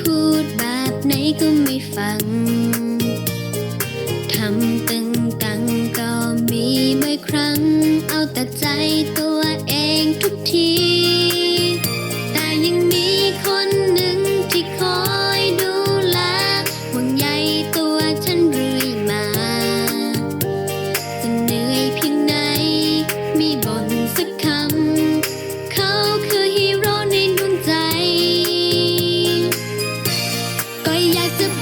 พูดแบบไหนก็ไม่ฟัง ทำตึงตังก็มีบ่อยครั้ง เอาแต่ใจตัว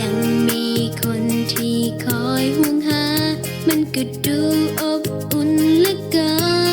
ยังมีคนที่คอยห่วงหา มันก็ดูอบอุ่นเหลือเกิน